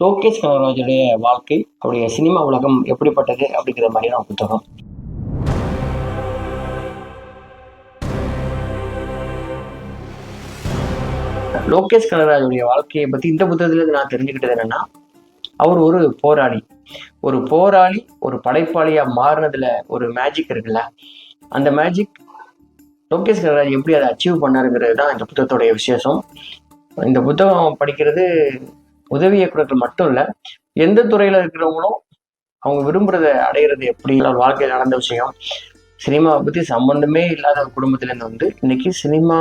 லோகேஷ் கனகராஜுடைய வாழ்க்கை அவருடைய சினிமா உலகம் எப்படிப்பட்டது அப்படிங்கிற மாதிரியான புத்தகம் லோகேஷ் கனகராஜுடைய வாழ்க்கையை பற்றி இந்த புத்தகத்திலிருந்து நான் தெரிஞ்சுக்கிட்டது என்னென்னா அவர் ஒரு போராளி. ஒரு போராளி ஒரு படைப்பாளியாக மாறினதில் ஒரு மேஜிக் இருக்குல்ல அந்த மேஜிக் லோகேஷ் கனகராஜ் எப்படி அதை அச்சீவ் பண்ணாருங்கிறது தான் இந்த புத்தகத்தோடைய விசேஷம். இந்த புத்தகம் படிக்கிறது உதவி இயக்குநர்கள் மட்டும் இல்லை எந்த துறையில இருக்கிறவங்களும் அவங்க விரும்புறத அடையிறது எப்படி வாழ்க்கையில் நடந்த விஷயம் சினிமாவை பத்தி சம்பந்தமே இல்லாத ஒரு குடும்பத்திலேருந்து வந்து இன்னைக்கு சினிமா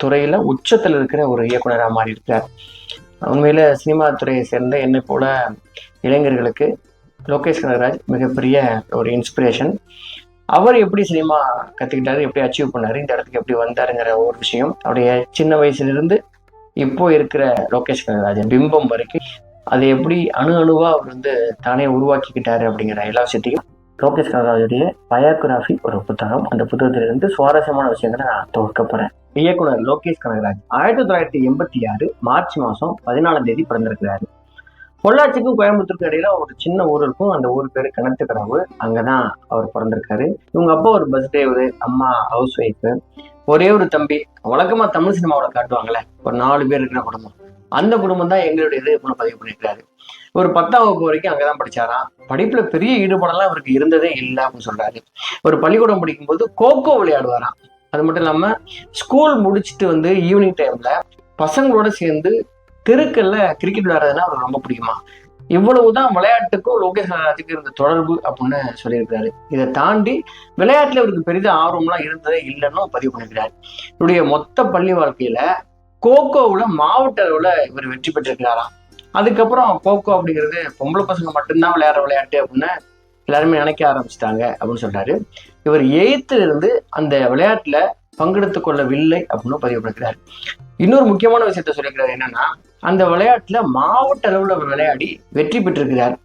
துறையில உச்சத்தில் இருக்கிற ஒரு இயக்குனராக மாறி இருக்கார் உண்மையில சினிமா துறையை சேர்ந்த என்னை போல இளைஞர்களுக்கு லோகேஷ் கனகராஜ் மிகப்பெரிய ஒரு இன்ஸ்பிரேஷன் அவர் எப்படி சினிமா கத்துக்கிட்டாரு எப்படி அச்சீவ் பண்ணாரு இந்த இடத்துக்கு எப்படி வந்தாருங்கிற ஒரு விஷயம் அவருடைய சின்ன வயசுல இருந்து இப்போ இருக்கிற லோகேஷ் கனகராஜன் பிம்பம் வரைக்கும் அதை எப்படி அணு அணுவா அவர் வந்து தானே உருவாக்கிக்கிட்டாரு அப்படிங்கிற எல்லா விஷயத்தையும் லோகேஷ் கனகராஜுடைய பயோகிராஃபி ஒரு புத்தகம். அந்த புத்தகத்திலிருந்து சுவாரஸ்யமான விஷயங்களை நான் தொகுக்க போறேன். இயக்குனர் லோகேஷ் கனகராஜ் ஆயிரத்தி தொள்ளாயிரத்தி எண்பத்தி ஆறு மார்ச் மாசம் பதினாலாம் தேதி பிறந்திருக்கிறாரு. பொள்ளாச்சிக்கும் கோயம்புத்தூருக்கும் இடையில ஒரு சின்ன ஊர் இருக்கும். அந்த ஊர் பேரு கிணத்துக்கடவு. அங்கதான் அவர் பிறந்திருக்காரு. இவங்க அப்பா ஒரு பஸ் டிரைவர் அம்மா ஹவுஸ் ஒய்ஃபு ஒரே ஒரு தம்பி வழக்கமா தமிழ் சினிமாவில் காட்டுவாங்கல்ல ஒரு நாலு பேர் இருக்கிற குடும்பம். அந்த குடும்பம் தான் எங்களுடைய இது இப்போ பதிவு பண்ணியிருக்காரு. ஒரு பத்தாம் வகுப்பு வரைக்கும் அங்கதான் படிச்சாராம். படிப்புல பெரிய ஈடுபாடெல்லாம் அவருக்கு இருந்ததே இல்லை அப்படின்னு சொல்றாரு. ஒரு பள்ளிக்கூடம் படிக்கும்போது கோகோ விளையாடுவாராம். அது மட்டும் இல்லாம ஸ்கூல் முடிச்சுட்டு வந்து ஈவினிங் டைம்ல பசங்களோட சேர்ந்து தெருக்கல்ல கிரிக்கெட் விளையாடுறதுன்னா அவருக்கு ரொம்ப பிடிக்குமா இவ்வளவுதான் விளையாட்டுக்கும் லோகேஷ் கனகராஜுக்கு இருந்த தொடர்பு அப்படின்னு சொல்லியிருக்காரு இதை தாண்டி விளையாட்டுல இவருக்கு பெரித ஆர்வம்லாம் இருந்ததே இல்லைன்னு பதிவு பண்ணியிருக்கிறார். இவருடைய மொத்த பள்ளி வாழ்க்கையில கோகோவில் மாவட்ட அளவில் இவர் வெற்றி பெற்றிருக்கிறாராம். அதுக்கப்புறம் கோகோ அப்படிங்கிறது பொம்பளை பசங்க மட்டும்தான் விளையாடுற விளையாட்டு அப்படின்னு எல்லாருமே நினைக்க ஆரம்பிச்சிட்டாங்க அப்படின்னு சொல்றாரு. இவர் எயித்துல இருந்து அந்த விளையாட்டுல பங்கெடுத்து கொள்ளவில்லை அப்படின்னு பதிவு இன்னொரு முக்கியமான விஷயத்த சொல்லியிருக்கிறார் என்னன்னா அந்த விளையாட்டுல மாவட்ட அளவுல விளையாடி வெற்றி பெற்றிருக்கிறார்.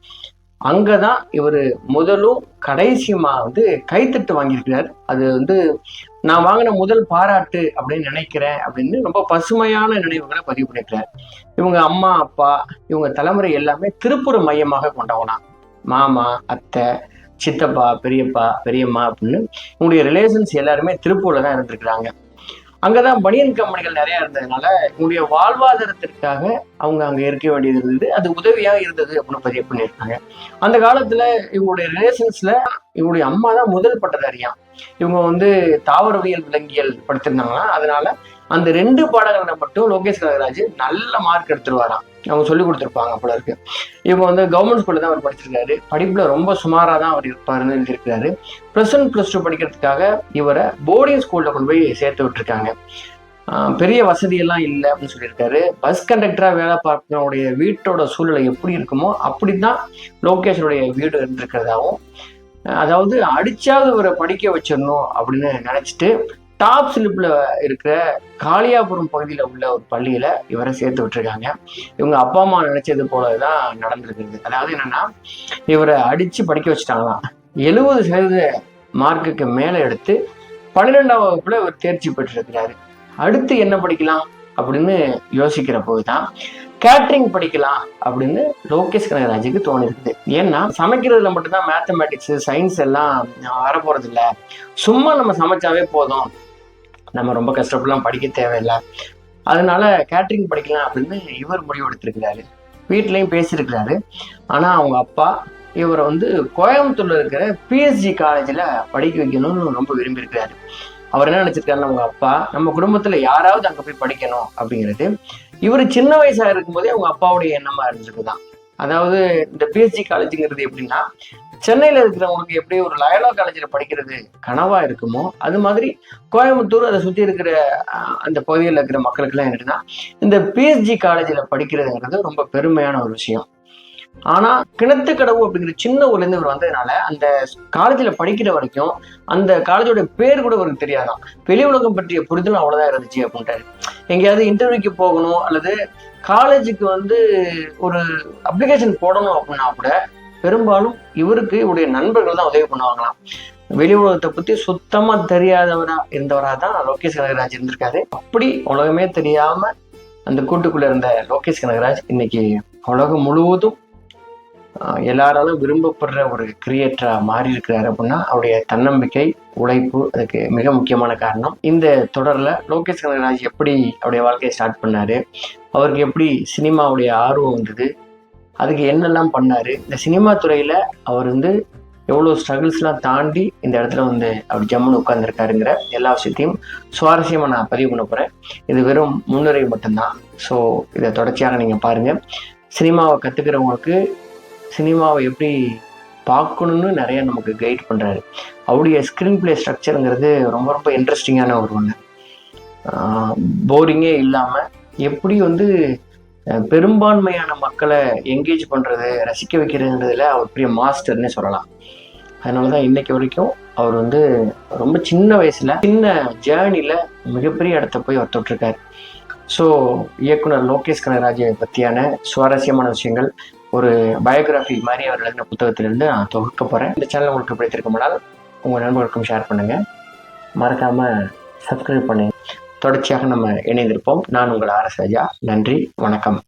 அங்கதான் இவர் முதலும் கடைசியுமா வந்து கைத்தட்டு வாங்கியிருக்கிறார். அது வந்து நான் வாங்கின முதல் பாராட்டு அப்படின்னு நினைக்கிறேன் அப்படின்னு ரொம்ப பசுமையான நினைவுகளை பதிவு பண்ணியிருக்கிறார் இவங்க அம்மா அப்பா இவங்க தலைமுறை எல்லாமே திருப்பூர் மையமாக கொண்டவனா மாமா அத்தை சித்தப்பா பெரியப்பா பெரியம்மா அப்படின்னு உங்களுடைய ரிலேஷன்ஸ் எல்லாருமே திருப்பூர்ல தான் இருந்திருக்கிறாங்க. அங்கதான் பனியன் கம்பெனிகள் நிறைய இருந்ததுனால உங்களுடைய வாழ்வாதாரத்திற்காக அவங்க அங்க இருக்க வேண்டியது இருந்தது. அது உதவியா இருந்தது அப்படின்னு பதிவு பண்ணியிருக்காங்க. அந்த காலத்துல இவங்களுடைய ரிலேஷன்ஸ்ல இவங்களுடைய அம்மா தான் முதல் பட்டதாரியாம் இவங்க வந்து தாவரவியல் விலங்கியல் படித்திருந்தாங்கன்னா அதனால அந்த ரெண்டு பாடங்களை மட்டும் லோகேஷ் கனகராஜ் நல்ல மார்க் எடுத்துருவாராம். அவங்க சொல்லி கொடுத்துருப்பாங்க போல இருக்கு. இவங்க வந்து கவர்மெண்ட் ஸ்கூல்ல தான் அவர் படிச்சிருக்காரு. படிப்புல ரொம்ப சுமாரா தான் அவர் இருப்பாருன்னு எழுதியிருக்காரு ப்ளஸ் ஒன் ப்ளஸ் டூ படிக்கிறதுக்காக இவரை போர்டிங் ஸ்கூல்ல கொண்டு போய் சேர்த்து விட்டுருக்காங்க. பெரிய வசதியெல்லாம் இல்லை அப்படின்னு சொல்லியிருக்காரு. பஸ் கண்டக்டரா வேலை பார்க்கிறவங்களுடைய வீட்டோட சூழ்நிலை எப்படி இருக்குமோ அப்படிதான் லோகேஷனுடைய வீடு இருந்திருக்கிறதாவும் அதாவது அடிச்சாவது இவரை படிக்க வச்சிடணும் அப்படின்னு நினைச்சிட்டு டாப் ஸ்லிப்பில் இருக்கிற காளியாபுரம் பகுதியில் உள்ள ஒரு பள்ளியில இவரை சேர்த்து விட்டுருக்காங்க. இவங்க அப்பா அம்மா நினைச்சது போலதான் நடந்திருக்குது அதாவது என்னன்னா இவரை அடிச்சு படிக்க வச்சுட்டாங்களாம். எழுபது சதவீத மார்க்குக்கு மேலே எடுத்து பன்னிரெண்டாம் வகுப்பில் இவர் தேர்ச்சி பெற்றிருக்கிறாரு. அடுத்து என்ன படிக்கலாம் அப்படின்னு யோசிக்கிற போது தான் கேட்ரிங் படிக்கலாம் அப்படின்னு லோகேஷ் கனகராஜுக்கு தோணிருக்குது. ஏன்னா சமைக்கிறதுல மட்டும்தான் மேத்தமேட்டிக்ஸ் சயின்ஸ் எல்லாம் வரப்போறது இல்லை சும்மா நம்ம சமைச்சாவே போதும். நம்ம ரொம்ப கஷ்டப்படலாம் படிக்க தேவையில்லை. அதனால கேட்ரிங் படிக்கலாம் அப்படின்னு இவர் முடிவு எடுத்திருக்கிறாரு பேசியிருக்கிறாரு. ஆனா அவங்க அப்பா இவரை வந்து கோயம்புத்தூர்ல இருக்கிற பிஎஸ்ஜி காலேஜ்ல படிக்க வைக்கணும்னு ரொம்ப விரும்பி இருக்கிறாரு அவர் என்ன நினைச்சிருக்காருன்னா அவங்க அப்பா நம்ம குடும்பத்துல யாராவது அங்க போய் படிக்கணும் அப்படிங்கிறது. இவர் சின்ன வயசா இருக்கும்போதே அவங்க அப்பாவுடைய எண்ணமா இருந்திருக்குதான். அதாவது இந்த பிஎஸ்ஜி காலேஜுங்கிறது எப்படின்னா சென்னையில இருக்கிறவங்களுக்கு எப்படி ஒரு லயலா காலேஜில் படிக்கிறது கனவா இருக்குமோ அது மாதிரி கோயம்புத்தூர் அதை சுற்றி இருக்கிற அந்த பகுதியில் இருக்கிற மக்களுக்கெல்லாம் என்னன்னா இந்த பிஎஸ்ஜி காலேஜில் படிக்கிறதுங்கிறது ரொம்ப பெருமையான ஒரு விஷயம். ஆனா கிணத்துக்கடவு அப்படிங்கிற சின்ன ஊர்ல இருந்து இவர் வந்ததுனால அந்த காலேஜ்ல படிக்கிற வரைக்கும் அந்த காலேஜோட பேர் கூட இவருக்கு தெரியாதான். வெளி உலகம் பற்றிய புரிதல் அவ்வளவுதான் இருந்துச்சு அப்படின்ட்டாரு. எங்கேயாவது இன்டர்வியூக்கு போகணும் அல்லது காலேஜுக்கு வந்து ஒரு அப்ளிகேஷன் போடணும் அப்படின்னா கூட பெரும்பாலும் இவருக்கு இவருடைய நண்பர்கள் தான் உதவி பண்ணுவாங்களாம். வெளி உலகத்தை பத்தி சுத்தமா தெரியாதவரா இருந்தவரா தான் லோகேஷ் கனகராஜ் இருந்திருக்காரு. அப்படி உலகமே தெரியாம அந்த கூட்டுக்குள்ள இருந்த லோகேஷ் கனகராஜ் இன்னைக்கு உலகம் முழுவதும் எல்லாராலும் விரும்பப்படுற ஒரு கிரியேட்டரா மாறி இருக்கிறாரு அப்படின்னா அவருடைய தன்னம்பிக்கை உழைப்பு அதுக்கு மிக முக்கியமான காரணம். இந்த தொடர்ல லோகேஷ் கனகராஜ் எப்படி அவருடைய வாழ்க்கையை ஸ்டார்ட் பண்ணாரு? அவருக்கு எப்படி சினிமாவுடைய ஆர்வம் வந்தது? அதுக்கு என்னெல்லாம் பண்ணாரு? இந்த சினிமா துறையில் அவர் வந்து எவ்வளோ ஸ்ட்ரகிள்ஸ்லாம் தாண்டி இந்த இடத்துல வந்து அப்படி ஜம்முன்னு உட்காந்துருக்காருங்கிற எல்லா விஷயத்தையும் சுவாரஸ்யமாக நான் பதிவு பண்ண போகிறேன் இது வெறும் முன்னுரை மட்டும்தான். ஸோ இதை தொடர்ச்சியாக நீங்கள் பாருங்கள் சினிமாவை கற்றுக்கிறவங்களுக்கு சினிமாவை எப்படி பார்க்கணுன்னு நிறைய நமக்கு கைட் பண்ணுறாரு அவருடைய ஸ்க்ரீன் பிளே ஸ்ட்ரக்சருங்கிறது ரொம்ப ரொம்ப இன்ட்ரெஸ்டிங்கான ஒரு ஒன்று போரிங்கே இல்லாமல் எப்படி வந்து பெரும்பான்மையான மக்களை என்கேஜ் பண்ணுறது ரசிக்க வைக்கிறதுன்றதுல அவர் பெரிய மாஸ்டர்னே சொல்லலாம். அதனால தான் இன்னைக்கு வரைக்கும் அவர் வந்து ரொம்ப சின்ன வயசில் சின்ன ஜேர்னியில் மிகப்பெரிய இடத்த போய் அவர் தொட்டிருக்கார். ஸோ இயக்குனர் லோகேஷ் கனகராஜை பற்றியான சுவாரஸ்யமான விஷயங்கள் ஒரு பயோகிராஃபி மாதிரி அவர் எழுதின புத்தகத்திலிருந்து நான் தொகுக்க போகிறேன் இந்த சேனல் உங்களுக்கு பிடித்திருக்குமானால் உங்கள் நண்பர்களுக்கும் ஷேர் பண்ணுங்கள் மறக்காமல் சப்ஸ்கிரைப் பண்ணுங்கள் தொடர்ச்சியாக நம்ம இணைந்திருப்போம். நான் உங்கள் ஆர் எஸ் ராஜா. நன்றி வணக்கம்.